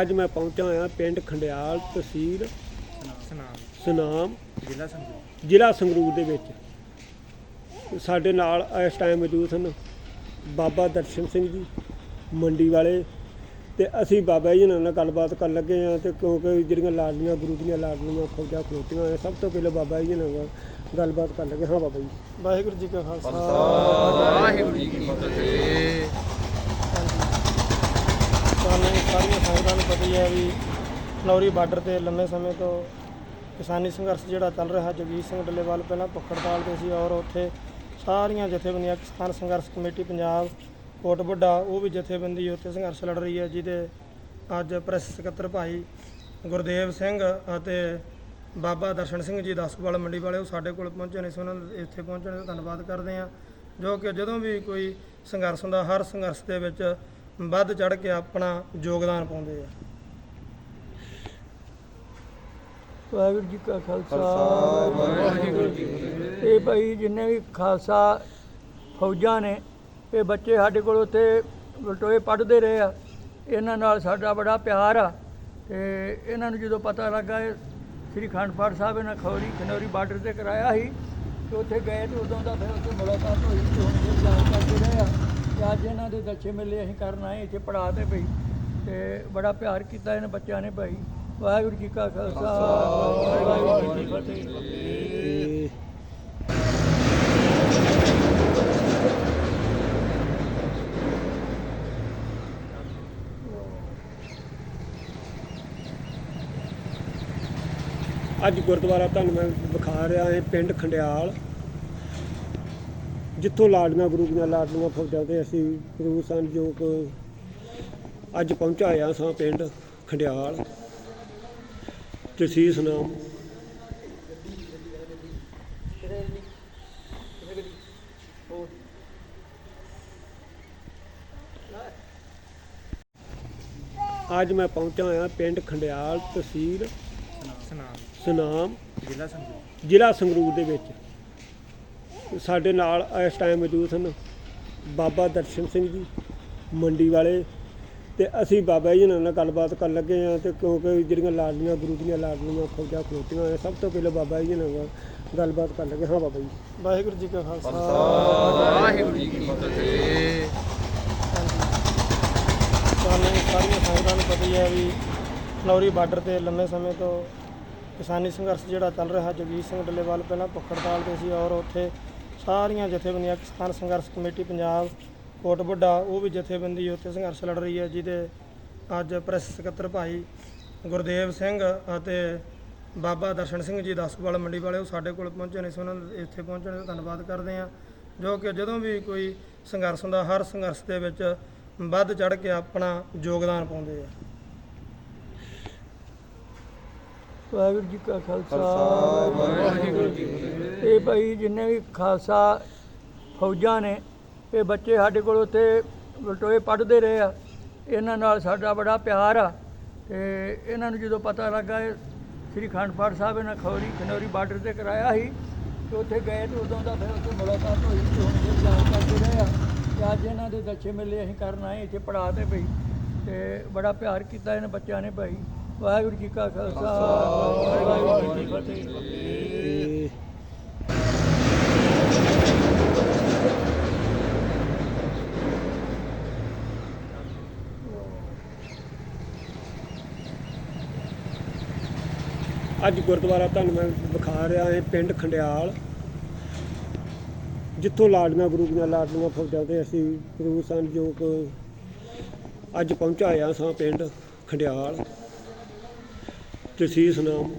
ਅੱਜ ਮੈਂ ਪਹੁੰਚਾ ਹਾਂ ਪਿੰਡ ਖੰਡਿਆਲ ਤਹਿਸੀਲ ਸਨਾਮ। ਸੁਨਾਮ ਜ਼ਿਲ੍ਹਾ ਸੰਗਰੂਰ। ਜ਼ਿਲ੍ਹਾ ਸੰਗਰੂਰ ਦੇ ਵਿੱਚ। ਸਾਡੇ ਨਾਲ ਇਸ ਟਾਈਮ ਮੌਜੂਦ ਹਨ ਬਾਬਾ ਦਰਸ਼ਨ ਸਿੰਘ ਜੀ ਮੰਡੀ ਵਾਲੇ ਤੇ ਅਸੀਂ ਬਾਬਾ ਜੀ ਨਾਲ ਗੱਲਬਾਤ ਕਰਨ ਲੱਗੇ ਆ ਤੇ ਕਿਉਂਕਿ ਜਿਹੜੀਆਂ ਲਾਡਲੀਆਂ ਗੁਰੂ ਦੀਆਂ ਲਾਡਲੀਆਂ ਫੌਜਾਂ ਖਲੋਤੀਆਂ ਹੋਏ ਸਭ ਤੋਂ ਪਹਿਲਾਂ ਬਾਬਾ ਜੀ ਨਾਲ ਗੱਲਬਾਤ ਕਰਨ ਲੱਗੇ ਹਾਂ ਬਾਬਾ ਜੀ। ਵਾਹਿਗੁਰੂ ਜੀ ਕਾ ਖਾਲਸਾ। ਵਾਹਿਗੁਰੂ ਜੀ ਕੀ ਫਤਿਹ। ਤੁਹਾਨੂੰ ਸਾਰੀਆਂ ਸੰਗਤਾਂ ਨੂੰ ਪਤਾ ਹੀ ਹੈ ਵੀ ਫਲੌਰੀ ਬਾਰਡਰ ਤੇ ਲੰਮੇ ਸਮੇਂ ਤੋਂ ਕਿਸਾਨੀ ਸੰਘਰਸ਼ ਜਿਹੜਾ ਚੱਲ ਰਿਹਾ, ਜਗਜੀਤ ਸਿੰਘ ਡੱਲੇਵਾਲ ਪਹਿਲਾਂ ਭੁੱਖ ਹੜਤਾਲ ਤੇ ਸੀ ਔਰ ਉੱਥੇ ਸਾਰੀਆਂ ਜਥੇਬੰਦੀਆਂ ਕਿਸਾਨ ਸੰਘਰਸ਼ ਕਮੇਟੀ ਪੰਜਾਬ, ਕੋਟ ਵੱਡਾ, ਉਹ ਵੀ ਜਥੇਬੰਦੀ ਉੱਥੇ ਸੰਘਰਸ਼ ਲੜ ਰਹੀ ਹੈ, ਜਿਹਦੇ ਅੱਜ ਪ੍ਰੈਸ ਸਕੱਤਰ ਭਾਈ ਗੁਰਦੇਵ ਸਿੰਘ ਅਤੇ ਬਾਬਾ ਦਰਸ਼ਨ ਸਿੰਘ ਜੀ ਦਸਵਾਲ ਮੰਡੀ ਵਾਲੇ ਉਹ ਸਾਡੇ ਕੋਲ ਪਹੁੰਚੇ ਨੇ ਸੀ ਉਹਨਾਂ ਦਾ ਇੱਥੇ ਪਹੁੰਚਣ ਦਾ ਧੰਨਵਾਦ ਕਰਦੇ ਹਾਂ, ਜੋ ਕਿ ਜਦੋਂ ਵੀ ਕੋਈ ਸੰਘਰਸ਼ ਹੁੰਦਾ, ਹਰ ਸੰਘਰਸ਼ ਦੇ ਵਿੱਚ ਵੱਧ ਚੜ ਕੇ ਆਪਣਾ ਯੋਗਦਾਨ ਪਾਉਂਦੇ ਆ। ਵਾਹਿਗੁਰੂ ਜੀ ਕਾ ਖਾਲਸਾ। ਵਾਹਿਗੁਰੂ ਜੀ ਕੀ ਫਤਿਹ। ਇਹ ਭਾਈ ਜਿੰਨੇ ਵੀ ਖਾਲਸਾ ਫੌਜਾਂ ਨੇ ਇਹ ਬੱਚੇ ਸਾਡੇ ਕੋਲ ਉੱਥੇ ਬਟੋਏ ਪੜ੍ਹਦੇ ਰਹੇ ਆ। ਇਹਨਾਂ ਨਾਲ ਸਾਡਾ ਬੜਾ ਪਿਆਰ ਆ ਤੇ ਇਹਨਾਂ ਨੂੰ ਜਦੋਂ ਪਤਾ ਲੱਗਾ ਇਹ ਸ੍ਰੀ ਖੰਡ ਪਾਠ ਸਾਹਿਬ ਇਹਨਾਂ ਖੌਰੀ ਖਨੌਰੀ ਬਾਰਡਰ ਤੇ ਕਰਾਇਆ ਸੀ ਤੇ ਉੱਥੇ ਗਏ ਤੇ ਉਦੋਂ ਦਾ ਫਿਰ ਉੱਥੇ ਮੁਲਾਕਾਤ ਹੋਈ ਤੇ ਹੁਣ ਫਿਰ ਜਾਣ ਕਰਦੇ ਰਹੇ ਆ। ਤੇ ਅੱਜ ਇਹਨਾਂ ਦੇ ਦੱਛੇ ਮੇਲੇ ਅਸੀਂ ਕਰਨ ਆਏ, ਇੱਥੇ ਪੜ੍ਹਾ ਤੇ ਪਈ ਤੇ ਬੜਾ ਪਿਆਰ ਕੀਤਾ ਇਹਨਾਂ ਬੱਚਿਆਂ ਨੇ ਭਾਈ ਵਾਹਿਗੁਰੂ ਜੀ ਕਾ ਖਾਲਸਾ, ਵਾਹਿਗੁਰੂ ਜੀ ਕੀ ਫਤਿਹ ਅੱਜ ਗੁਰਦੁਆਰਾ ਤੁਹਾਨੂੰ ਮੈਂ ਵਿਖਾ ਰਿਹਾ ਹਾਂ ਪਿੰਡ ਖੰਡਿਆਲ। ਜਿੱਥੋਂ ਲਾਡਲੀਆਂ ਗੁਰੂ ਦੀਆਂ ਲਾਡਲੀਆਂ ਫੌਜਾਂ ਤੇ ਅਸੀਂ ਗੁਰੂ ਕਿ ਅੱਜ ਪਹੁੰਚਾ ਆ ਸਾਂ ਪਿੰਡ ਖੰਡਿਆਲ। ਤਹਿਸੀਲ ਸੁਨਾਮ ਅੱਜ ਮੈਂ ਪਹੁੰਚਾ ਹਾਂ ਪਿੰਡ ਖੰਡਿਆਲ ਤਹਿਸੀਲ ਸਨਾਮ। ਸੁਨਾਮ। ਜ਼ਿਲ੍ਹਾ ਸੰਗਰੂਰ। ਜ਼ਿਲ੍ਹਾ ਸੰਗਰੂਰ ਦੇ ਵਿੱਚ। ਸਾਡੇ ਨਾਲ ਇਸ ਟਾਈਮ ਮੌਜੂਦ ਹਨ ਬਾਬਾ ਦਰਸ਼ਨ ਸਿੰਘ ਜੀ ਮੰਡੀ ਵਾਲੇ ਤੇ ਅਸੀਂ ਬਾਬਾ ਜੀ ਨਾਲ ਗੱਲਬਾਤ ਕਰਨ ਲੱਗੇ ਆ ਤੇ ਕਿਉਂਕਿ ਜਿਹੜੀਆਂ ਲਾਡਲੀਆਂ ਗੁਰੂ ਦੀਆਂ ਲਾਡਲੀਆਂ ਫੌਜਾਂ ਖਲੋਤੀਆਂ ਹੋਏ ਸਭ ਤੋਂ ਪਹਿਲਾਂ ਬਾਬਾ ਜੀ ਨਾਲ ਗੱਲਬਾਤ ਕਰਨ ਲੱਗੇ ਹਾਂ ਬਾਬਾ ਜੀ। ਵਾਹਿਗੁਰੂ ਜੀ ਕਾ ਖਾਲਸਾ। ਵਾਹਿਗੁਰੂ ਜੀ ਕੀ ਫਤਿਹ। ਤੁਹਾਨੂੰ ਸਾਰੀਆਂ ਸੰਗਤਾਂ ਨੂੰ ਪਤਾ ਹੀ ਹੈ ਵੀ ਫਲੌਰੀ ਬਾਰਡਰ ਤੇ ਲੰਮੇ ਸਮੇਂ ਤੋਂ ਕਿਸਾਨੀ ਸੰਘਰਸ਼ ਜਿਹੜਾ ਚੱਲ ਰਿਹਾ ਜਗਜੀਤ ਸਿੰਘ ਡੱਲੇਵਾਲ ਪਹਿਲਾਂ ਭੁੱਖ ਹੜਤਾਲ ਤੇ ਸੀ ਔਰ ਉੱਥੇ ਸਾਰੀਆਂ ਜਥੇਬੰਦੀਆਂ ਕਿਸਾਨ ਸੰਘਰਸ਼ ਕਮੇਟੀ ਪੰਜਾਬ ਕੋਟ ਵੱਡਾ ਉਹ ਵੀ ਜਥੇਬੰਦੀ ਉੱਥੇ ਸੰਘਰਸ਼ ਲੜ ਰਹੀ ਹੈ ਜਿਹਦੇ ਅੱਜ ਪ੍ਰੈਸ ਸਕੱਤਰ ਭਾਈ ਗੁਰਦੇਵ ਸਿੰਘ ਅਤੇ ਬਾਬਾ ਦਰਸ਼ਨ ਸਿੰਘ ਜੀ ਦਸਵਾਲ ਮੰਡੀ ਵਾਲੇ ਉਹ ਸਾਡੇ ਕੋਲ ਪਹੁੰਚੇ ਨੇ ਸੀ ਉਹਨਾਂ ਦਾ ਇੱਥੇ ਪਹੁੰਚਣ ਦਾ ਧੰਨਵਾਦ ਕਰਦੇ ਹਾਂ ਜੋ ਕਿ ਜਦੋਂ ਵੀ ਕੋਈ ਸੰਘਰਸ਼ ਹੁੰਦਾ ਹਰ ਸੰਘਰਸ਼ ਦੇ ਵਿੱਚ ਵੱਧ ਚੜ ਕੇ ਆਪਣਾ ਯੋਗਦਾਨ ਪਾਉਂਦੇ ਆ। ਵਾਹਿਗੁਰੂ ਜੀ ਕਾ ਖਾਲਸਾ ਵਾਹਿਗੁਰੂ ਜੀ ਕੀ ਫਤਿਹ। ਇਹ ਭਾਈ ਜਿੰਨੇ ਵੀ ਖਾਲਸਾ ਫੌਜਾਂ ਨੇ, ਇਹ ਬੱਚੇ ਸਾਡੇ ਕੋਲ ਉੱਥੇ ਬਟੋਏ ਪੜ੍ਹਦੇ ਰਹੇ ਆ। ਇਹਨਾਂ ਨਾਲ ਸਾਡਾ ਬੜਾ ਪਿਆਰ ਆ ਤੇ ਇਹਨਾਂ ਨੂੰ ਜਦੋਂ ਪਤਾ ਲੱਗਾ, ਸ੍ਰੀ ਖੰਡ ਪਾਠ ਸਾਹਿਬ ਇਹਨਾਂ ਖੌਰੀ, ਖਨੌਰੀ ਬਾਰਡਰ ਤੇ ਕਰਾਇਆ ਸੀ, ਤੇ ਉੱਥੇ ਗਏ ਤੇ ਉਦੋਂ ਦਾ ਫਿਰ ਉੱਥੇ ਮੁਲਾਕਾਤ ਹੋਈ ਤੇ ਹੁਣ ਫਿਰ ਜਾਣ ਕਰਦੇ ਰਹੇ ਆ ਤੇ ਅੱਜ ਇਹਨਾਂ ਦੇ ਦੱਛੇ ਮੇਲੇ ਅਸੀਂ ਕਰਨ ਆਏ, ਇੱਥੇ ਪੜ੍ਹਾ ਤੇ ਪਈ। ਤੇ ਬੜਾ ਪਿਆਰ ਕੀਤਾ ਇਹਨਾਂ ਬੱਚਿਆਂ ਨੇ ਭਾਈ। ਵਾਹਿਗੁਰੂ ਜੀ ਕਾ ਖਾਲਸਾ, ਵਾਹਿਗੁਰੂ ਜੀ ਕੀ ਫਤਿਹ। ਅੱਜ ਗੁਰਦੁਆਰਾ ਤੁਹਾਨੂੰ ਮੈਂ ਵਿਖਾ ਰਿਹਾ ਹਾਂ ਪਿੰਡ ਖੰਡਿਆਲ, ਜਿੱਥੋਂ ਲਾਡਲੀਆਂ ਗੁਰੂ ਦੀਆਂ ਲਾਡਲੀਆਂ ਫੌਜਾਂ ਤੇ ਅਸੀਂ ਗੁਰੂ ਸਨ ਜੋ ਕਿ ਅੱਜ ਪਹੁੰਚਾਇਆ ਸਾਂ ਪਿੰਡ ਖੰਡਿਆਲ। ਤਹਿਸੀਲ ਸੁਨਾਮ